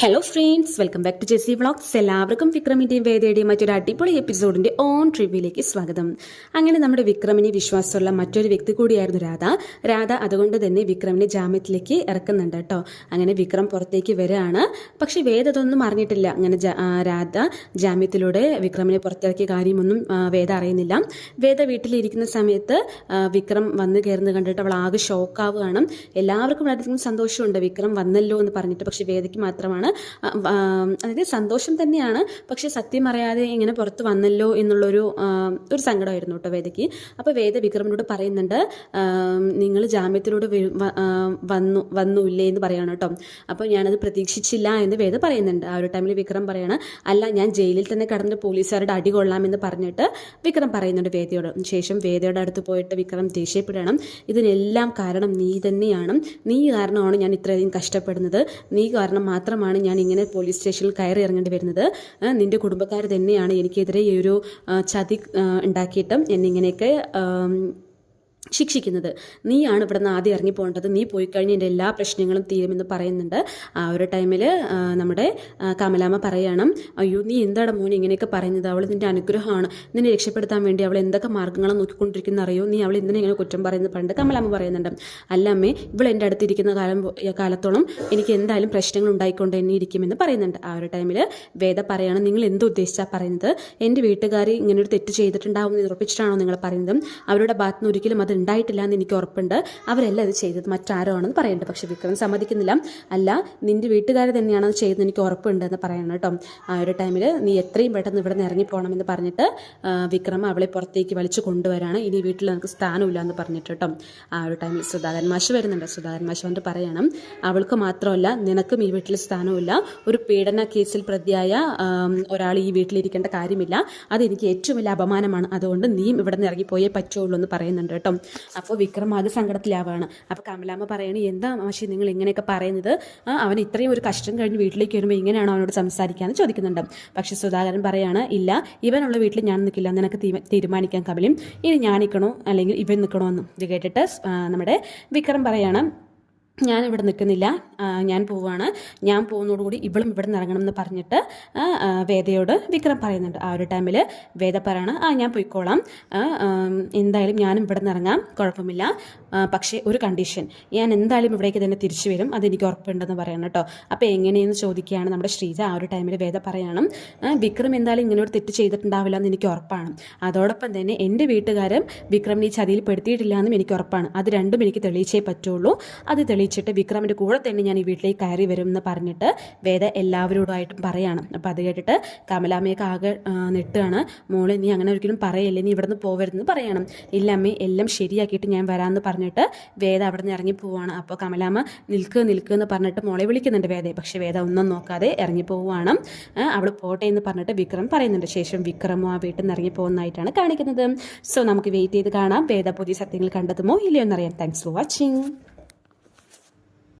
Hello friends welcome back to JC vlogs എല്ലാവർക്കും വിക്രമിന്റെയും വേദയുടെയും മറ്റൊരു അടിപൊളി എപ്പിസോഡിന്റെ ഓൺ ട്രിപ്പിലേക്ക് സ്വാഗതം. അങ്ങനെ നമ്മുടെ വിക്രമിനെ വിശ്വാസമുള്ള മറ്റൊരു വ്യക്തി കൂടിയായിരുന്നു രാധ. രാധ അതുകൊണ്ട് തന്നെ വിക്രമിനെ ജാമ്യത്തിലേക്ക് ഇറക്കുന്നുണ്ട് കേട്ടോ. അങ്ങനെ വിക്രം പുറത്തേക്ക് വരികയാണ്. പക്ഷേ വേദ അതൊന്നും അറിഞ്ഞിട്ടില്ല. അങ്ങനെ രാധ ജാമ്യത്തിലൂടെ വിക്രമിനെ പുറത്തിറക്കിയ കാര്യമൊന്നും വേദ അറിയുന്നില്ല. വേദ വീട്ടിലിരിക്കുന്ന സമയത്ത് വിക്രം വന്ന് കയറുന്നത് കണ്ടിട്ട് അവൾ ആകെ ഷോക്കാവുകയാണ് എല്ലാവർക്കും വളരെയധികം സന്തോഷമുണ്ട്. വിക്രം വന്നല്ലോ എന്ന് പറഞ്ഞിട്ട് പക്ഷേ വേദയ്ക്ക് മാത്രമാണ് അതായത് സന്തോഷം തന്നെയാണ്. പക്ഷെ സത്യം അറിയാതെ ഇങ്ങനെ പുറത്ത് വന്നല്ലോ എന്നുള്ളൊരു ഒരു സങ്കടമായിരുന്നു കേട്ടോ വേദയ്ക്ക്. അപ്പോൾ വേദ വിക്രമിനോട് പറയുന്നുണ്ട് നിങ്ങൾ ജാമ്യത്തിലൂടെ വന്നു വന്നു ഇല്ലേ എന്ന് പറയാണ് കേട്ടോ. അപ്പോൾ ഞാനത് പ്രതീക്ഷിച്ചില്ല എന്ന് വേദ പറയുന്നുണ്ട്. ആ ഒരു ടൈമിൽ വിക്രം പറയാണ് അല്ല ഞാൻ ജയിലിൽ തന്നെ കടന്ന് പോലീസുകാരുടെ അടി കൊള്ളാമെന്ന് പറഞ്ഞിട്ട് വിക്രം പറയുന്നുണ്ട് വേദയോട്. ശേഷം വേദയുടെ അടുത്ത് പോയിട്ട് വിക്രം ദേഷ്യപ്പെടണം. ഇതിനെല്ലാം കാരണം നീ തന്നെയാണ്. നീ കാരണമാണ് ഞാൻ ഇത്രയധികം കഷ്ടപ്പെടുന്നത്. നീ കാരണം മാത്രമാണ് ഞാൻ ഇങ്ങനെ പോലീസ് സ്റ്റേഷനിൽ കയറി ഇറങ്ങേണ്ടി വരുന്നത്. നിന്റെ കുടുംബക്കാർ തന്നെയാണ് എനിക്കെതിരെ ഈ ഒരു ചതി ഉണ്ടാക്കിയിട്ടും എന്നെ ഇങ്ങനെയൊക്കെ ആം, ശിക്ഷിക്കുന്നത്. നീയാണ് ഇവിടെ നിന്ന് ആദ്യം ഇറങ്ങി പോകേണ്ടത് നീ പോയി കഴിഞ്ഞ് എന്റെ എല്ലാ പ്രശ്നങ്ങളും തീരുമെന്ന് പറയുന്നുണ്ട്. ആ ഒരു ടൈമിൽ നമ്മുടെ കമലാമ്മ പറയണം അയ്യോ നീ എന്താണ് മോനെ ഇങ്ങനെയൊക്കെ പറയുന്നത്? അവൾ നിന്റെ അനുഗ്രഹമാണ്. നിന്നെ രക്ഷപ്പെടുത്താൻ വേണ്ടി അവൾ എന്തൊക്കെ മാർഗങ്ങളാണ് നോക്കിക്കൊണ്ടിരിക്കുന്ന അറിയോ? നീ അവൾ എന്തിനെ ഇങ്ങനെ കുറ്റം പറയുന്നത്? പണ്ട് കമലാമ്മ പറയുന്നുണ്ട്. അല്ല അമ്മേ ഇവൾ എന്റെ അടുത്തിരിക്കുന്ന കാലം കാലത്തോളം എനിക്ക് എന്തായാലും പ്രശ്നങ്ങൾ ഉണ്ടായിക്കൊണ്ട് തന്നെ ഇരിക്കുമെന്ന് പറയുന്നുണ്ട്. ആ ഒരു ടൈമിൽ വേദ പറയാണ് നിങ്ങൾ എന്ത് ഉദ്ദേശിച്ചാണ് പറയുന്നത്? എന്റെ വീട്ടുകാർ ഇങ്ങനെ ഒരു തെറ്റ് ചെയ്തിട്ടുണ്ടാവും എന്ന് ഉറപ്പിച്ചിട്ടാണോ നിങ്ങൾ പറയുന്നത്? അവരുടെ ഭാഗത്തുനിന്ന് ഒരിക്കലും അത് ഉണ്ടായിട്ടില്ല എന്ന് എനിക്ക് ഉറപ്പുണ്ട്. അവരല്ല ഇത് ചെയ്തത്. മറ്റാരോ ആണെന്ന് പറയുന്നുണ്ട് പക്ഷെ വിക്രം സമ്മതിക്കുന്നില്ല. അല്ല നിന്റെ വീട്ടുകാർ തന്നെയാണ് അത് ചെയ്തത് എനിക്ക് ഉറപ്പുണ്ട് എന്ന് പറയണം കേട്ടോ. ആ ഒരു ടൈമിൽ നീ എത്രയും പെട്ടെന്ന് ഇവിടെ നിന്ന് ഇറങ്ങിപ്പോകണമെന്ന് പറഞ്ഞിട്ട് വിക്രം അവളെ പുറത്തേക്ക് വലിച്ചു കൊണ്ടുവരാണ്. ഇനി വീട്ടിൽ നമുക്ക് സ്ഥാനമില്ല എന്ന് പറഞ്ഞിട്ട് കേട്ടോ. ആ ഒരു ടൈമിൽ സുധാകരൻ മാഷ് വരുന്നുണ്ട്. സുധാകരൻ മാഷ് വന്നിട്ട് പറയണം അവൾക്ക് മാത്രമല്ല നിനക്കും ഈ വീട്ടിൽ സ്ഥാനമില്ല ഒരു പീഡന കേസിൽ പ്രതിയായ ഒരാൾ ഈ വീട്ടിലിരിക്കേണ്ട കാര്യമില്ല. അതെനിക്ക് ഏറ്റവും വലിയ അപമാനമാണ്. അതുകൊണ്ട് നീയും ഇവിടെ നിന്ന് ഇറങ്ങിപ്പോയേ പറ്റുള്ളൂ എന്ന് പറയുന്നുണ്ട് കേട്ടോ. അപ്പോൾ വിക്രം അത് സങ്കടത്തിലാവാണ്. അപ്പോൾ കമലാമ്മ പറയണേ എന്താ മാഷി നിങ്ങൾ ഇങ്ങനെയൊക്കെ പറയുന്നത്? അവൻ ഇത്രയും ഒരു കഷ്ടം കഴിഞ്ഞ് വീട്ടിലേക്ക് വരുമ്പോൾ ഇങ്ങനെയാണോ അവനോട് സംസാരിക്കാമെന്ന് ചോദിക്കുന്നുണ്ട്. പക്ഷെ സുധാകരൻ പറയാണ് ഇല്ല ഇവനുള്ള വീട്ടിൽ ഞാൻ നിൽക്കില്ല. നിനക്ക് തീരുമാനിക്കാൻ കമലും. ഇനി ഞാൻ നിൽക്കണോ അല്ലെങ്കിൽ ഇവൻ നിൽക്കണോ എന്ന്? ഇത് കേട്ടിട്ട് നമ്മുടെ വിക്രം പറയാണ് ഞാൻ ഇവിടെ നിൽക്കുന്നില്ല ഞാൻ പോവാണ്. ഞാൻ പോകുന്നതോടുകൂടി ഇവളും ഇവിടെ നിന്ന് ഇറങ്ങണം എന്ന് പറഞ്ഞിട്ട് വേദയോട് വിക്രം പറയുന്നുണ്ട്. ആ ഒരു ടൈമിൽ വേദ പറയാണ് ആ ഞാൻ പോയിക്കോളാം. എന്തായാലും ഞാനും ഇവിടെ നിന്ന് ഇറങ്ങാം. കുഴപ്പമില്ല. പക്ഷേ ഒരു കണ്ടീഷൻ ഞാൻ എന്തായാലും ഇവിടേക്ക് തന്നെ തിരിച്ചു വരും. അതെനിക്ക് ഉറപ്പുണ്ടെന്ന് പറയണം കേട്ടോ. അപ്പോൾ എങ്ങനെയെന്ന് ചോദിക്കുകയാണ് നമ്മുടെ ശ്രീജ. ആ ഒരു ടൈമിൽ വേദ പറയണം വിക്രം എന്തായാലും ഇങ്ങനെ ഒരു തെറ്റ് ചെയ്തിട്ടുണ്ടാവില്ല എന്ന് എനിക്ക് ഉറപ്പാണ്. അതോടൊപ്പം തന്നെ എന്റെ വീട്ടുകാരും വിക്രമിനെ ഈ ചതിയിൽ പെടുത്തിയിട്ടില്ല എന്നും എനിക്ക് ഉറപ്പാണ്. അത് രണ്ടും എനിക്ക് തെളിയിച്ചേ പറ്റുള്ളൂ. അത് തെളിയിച്ചിട്ട് വിക്രമിന്റെ കൂടെ തന്നെ ഞാൻ ഈ വീട്ടിലേക്ക് കയറി വരും എന്ന് പറഞ്ഞിട്ട് വേദ എല്ലാവരോടുമായിട്ടും പറയാണ്. അപ്പോൾ അത് കേട്ടിട്ട് കമലാമ്മയൊക്കെ ആകെ നിട്ടാണ് മോളെ നീ അങ്ങനെ ഒരിക്കലും പറയല്ലേ? നീ ഇവിടുന്ന് പോകരുതെന്ന് പറയണം. ഇല്ല അമ്മേ എല്ലാം ശരിയാക്കിയിട്ട് ഞാൻ വരാമെന്ന് പറഞ്ഞിട്ട് വേദ അവിടെ നിന്ന് ഇറങ്ങി പോവാണ്. അപ്പോൾ കമലാമ്മ നിൽക്കുക നിൽക്കുക എന്ന് പറഞ്ഞിട്ട് മോളെ വിളിക്കുന്നുണ്ട് വേദയെ. പക്ഷേ വേദ ഒന്നും നോക്കാതെ ഇറങ്ങി പോവുകയാണ് അവൾ പോട്ടെ എന്ന് പറഞ്ഞിട്ട് വിക്രം പറയുന്നുണ്ട്. ശേഷം വിക്രമോ ആ വീട്ടിൽ നിന്ന് ഇറങ്ങി പോകുന്നതായിട്ടാണ് കാണിക്കുന്നത്. സോ നമുക്ക് വെയിറ്റ് ചെയ്ത് കാണാം. വേദ പുതിയ സത്യങ്ങൾ കണ്ടെത്തുമോ ഇല്ലയോ എന്നറിയാം. Thanks for watching